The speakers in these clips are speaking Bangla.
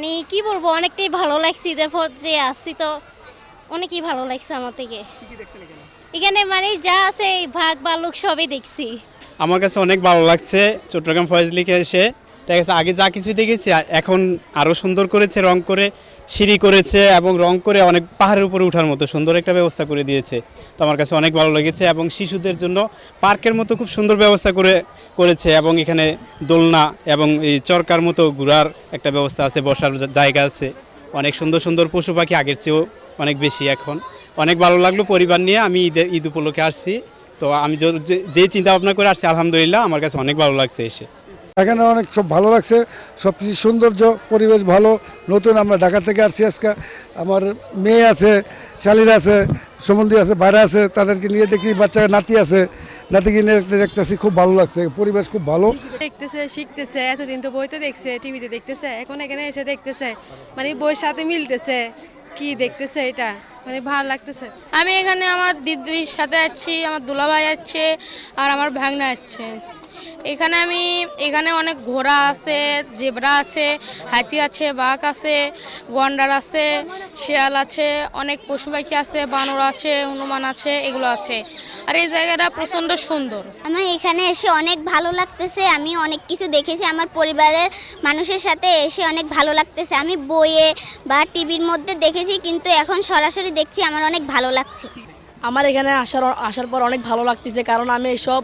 মানে কি বলব অনেকটাই ভালো লাগছে ঈদের পর যে আসছি তো অনেকই ভালো লাগছে আমার থেকে। এখানে? মানে যা আছে এই ভাগ বালুক সবই দেখছি। আমার কাছে অনেক ভালো লাগছে চট্টগ্রাম ফয়েজ লিখে এসে। দেখা গেছে আগে যা কিছু দেখেছি এখন আরও সুন্দর করেছে রং করে সিঁড়ি করেছে এবং রং করে অনেক পাহাড়ের উপরে ওঠার মতো সুন্দর একটা ব্যবস্থা করে দিয়েছে। তো আমার কাছে অনেক ভালো লেগেছে এবং শিশুদের জন্য পার্কের মতো খুব সুন্দর ব্যবস্থা করে, করেছে এবং এখানে দোলনা এবং এই চরকার মতো ঘোরার একটা ব্যবস্থা আছে, বসার জায়গা আছে। অনেক সুন্দর সুন্দর পশু পাখি আগের চেয়েও অনেক বেশি এখন। অনেক ভালো লাগল পরিবার নিয়ে, আমি ঈদে, ঈদ উপলক্ষে আসছি। তো আমি যে- চিন্তা ভাবনা করে আসছি, আলহামদুলিল্লাহ, আমার কাছে অনেক ভালো লাগছে এসে। এখানে অনেক সব ভালো লাগছে সব কিছু সৌন্দর্য পরিবেশ ভালো। নতুন আমরা ঢাকা থেকে আসছি আজকে। আমার মেয়ে আছে শালির আছে সম্বন্ধী আছে বাইরে আছে তাদেরকে নিয়ে দেখি বাচ্চা নাতি আছে। নাতিকে নিয়ে দেখতে- দেখতেছি খুব ভালো লাগছে পরিবেশ খুব ভালো। দেখতেছে শিখতেছে এতদিন তো বইতে দেখছে টিভিতে দেখতেছে এখন এখানে এসে দেখতেছে। মানে বইয়ের সাথে মিলতেছে কি দেখতেছে এটা? মানে ভালো লাগতেছে। আমি এখানে আমার দিদির সাথে আছি আমার দুলাভাই আছে আর আমার ভাগনা আসছে এখানে আমি, এখানে অনেক ঘোড়া আছে, জেবরা আছে, হাতি আছে, বাঘ আছে, গন্ডার আছে, শিয়াল আছে, অনেক পশু পাখি আছে, বানর আছে, হনুমান আছে, এগুলো আছে। আর এই জায়গাটা প্রচণ্ড সুন্দর। আমার এখানে এসে অনেক ভালো লাগতেছে, আমি অনেক কিছু দেখেছি, আমার পরিবারের মানুষের সাথে এসে অনেক ভালো লাগতেছে। আমি বইয়ে বা টিভির মধ্যে দেখেছি, কিন্তু এখন সরাসরি দেখছি, আমার অনেক ভালো লাগছে। আমার এখানে আসার আসার পর অনেক ভালো লাগতেছে কারণ আমি এইসব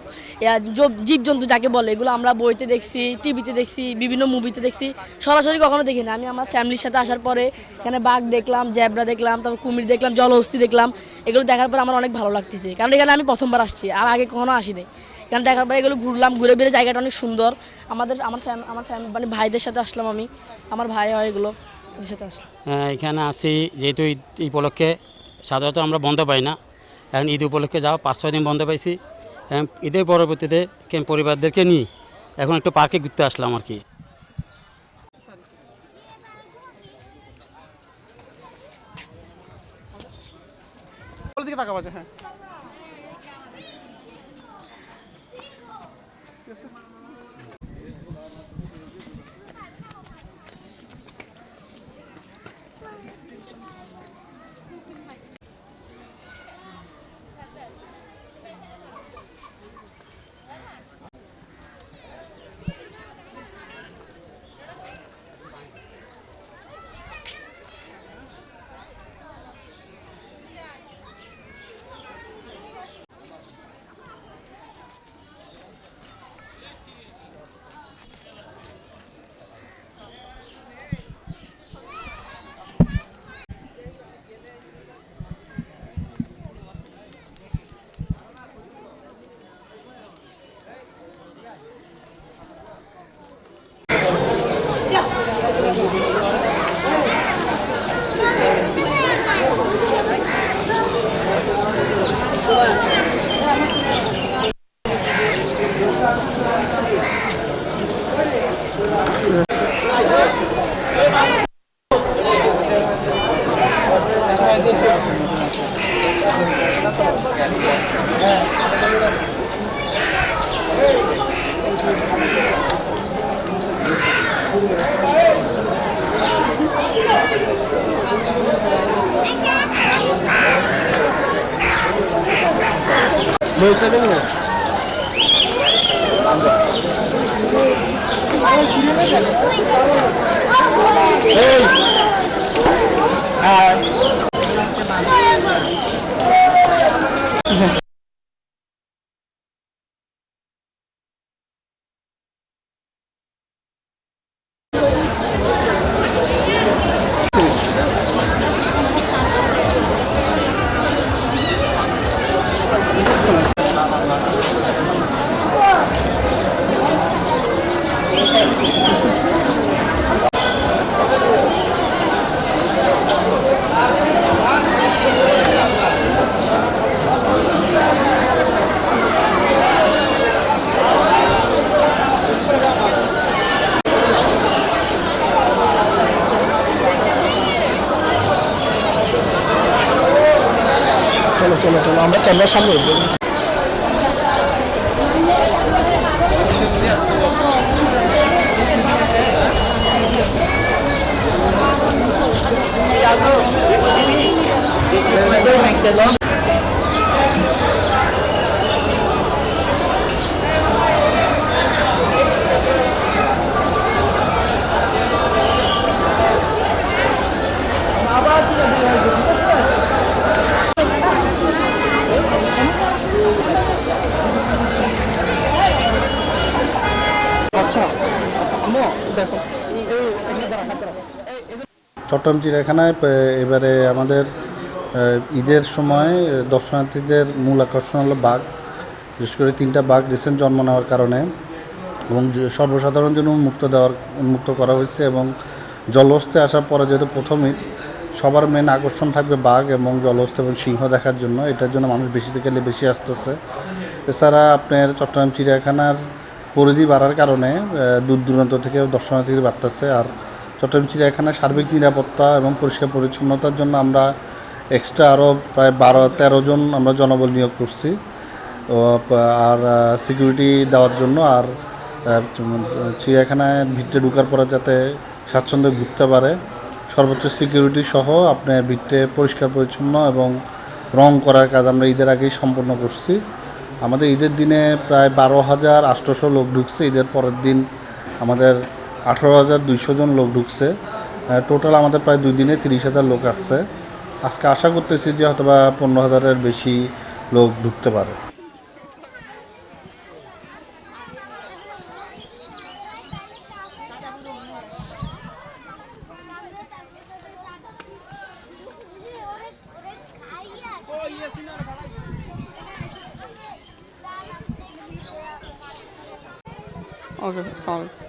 জীবজন্তু যাকে বলে এগুলো আমরা বইতে দেখছি টিভিতে দেখছি বিভিন্ন মুভিতে দেখছি সরাসরি কখনো দেখি না আমি আমার ফ্যামিলির সাথে আসার পরে এখানে বাঘ দেখলাম জ্যাবরা দেখলাম তারপর কুমির দেখলাম জলহস্তি দেখলাম এগুলো দেখার পর আমার অনেক ভালো লাগতেছে। কারণ এখানে আমি প্রথমবার আসছি আর আগে কখনো আসিনি। এখানে দেখার পরে এগুলো ঘুরলাম ঘুরে বেড়ে জায়গাটা অনেক সুন্দর। আমাদের আমার আমার ফ্যামিলি মানে ভাইদের সাথে আসলাম আমি আমার ভাই হয় এগুলো সাথে আসলাম। হ্যাঁ, এখানে আসি যেহেতু এই উপলক্ষে সাধারণত আমরা বন্ধ পাই না। এখন ঈদ উপলক্ষে যাওয়া, পাঁচ, ছয় দিন বন্ধ পাইছি। এখন ঈদের পরবর্তীতে পরিবারদেরকে নিয়ে এখন একটু পার্কে ঘুরতে আসলাম আর কি। তাকাবা যে, হ্যাঁ চলো চলো চলো আমরা ক্যামেরার সামনে এগিয়ে Thank চট্টগ্রাম চিড়িয়াখানায় এবারে আমাদের ঈদের সময় দর্শনার্থীদের মূল আকর্ষণ হলো বাঘ। বিশেষ করে তিনটা বাঘ রিসেন্ট জন্ম নেওয়ার কারণে এবং সর্বসাধারণ জন্য মুক্ত দেওয়ার, উন্মুক্ত করা হয়েছে এবং জলহস্তে আসার পরে যেহেতু প্রথম ঈদ, সবার মেন আকর্ষণ থাকবে বাঘ এবং জলহস্ত এবং সিংহ দেখার জন্য। এটার জন্য মানুষ বেশি থেকে বেশি আসতেছে। এছাড়া আপনার চট্টগ্রাম চিড়িয়াখানার পরিধি বাড়ার কারণে দূর দূরান্ত থেকে দর্শনার্থী বাড়তেছে। আর চট্টগ্রাম চিড়িয়াখানার সার্বিক নিরাপত্তা এবং পরিষ্কার পরিচ্ছন্নতার জন্য আমরা এক্সট্রা আরও প্রায় বারো, তেরো জন আমরা জনবল নিয়োগ করছি। আর সিকিউরিটি দেওয়ার জন্য আর চিড়িয়াখানায় ভিতরে ঢুকার পরে যাতে স্বাচ্ছন্দ্যে ঘুরতে পারে। সর্বোচ্চ সিকিউরিটি সহ আপনার ভিতরে পরিষ্কার পরিচ্ছন্ন এবং রং করার কাজ আমরা ঈদের আগেই সম্পন্ন করছি। আমাদের ঈদের দিনে প্রায় বারো হাজার আটশোশো লোক ঢুকছে। ঈদের পরের দিন আমাদের আঠারো হাজার দুইশো জন লোক ঢুকছে। টোটাল আমাদের প্রায় দুই দিনে তিরিশ হাজার লোক আসছে। আজকে আশা করতেছি যে হয়তোবা পনেরো হাজারের বেশি লোক ঢুকতে পারে। আসসালামু আলাইকুম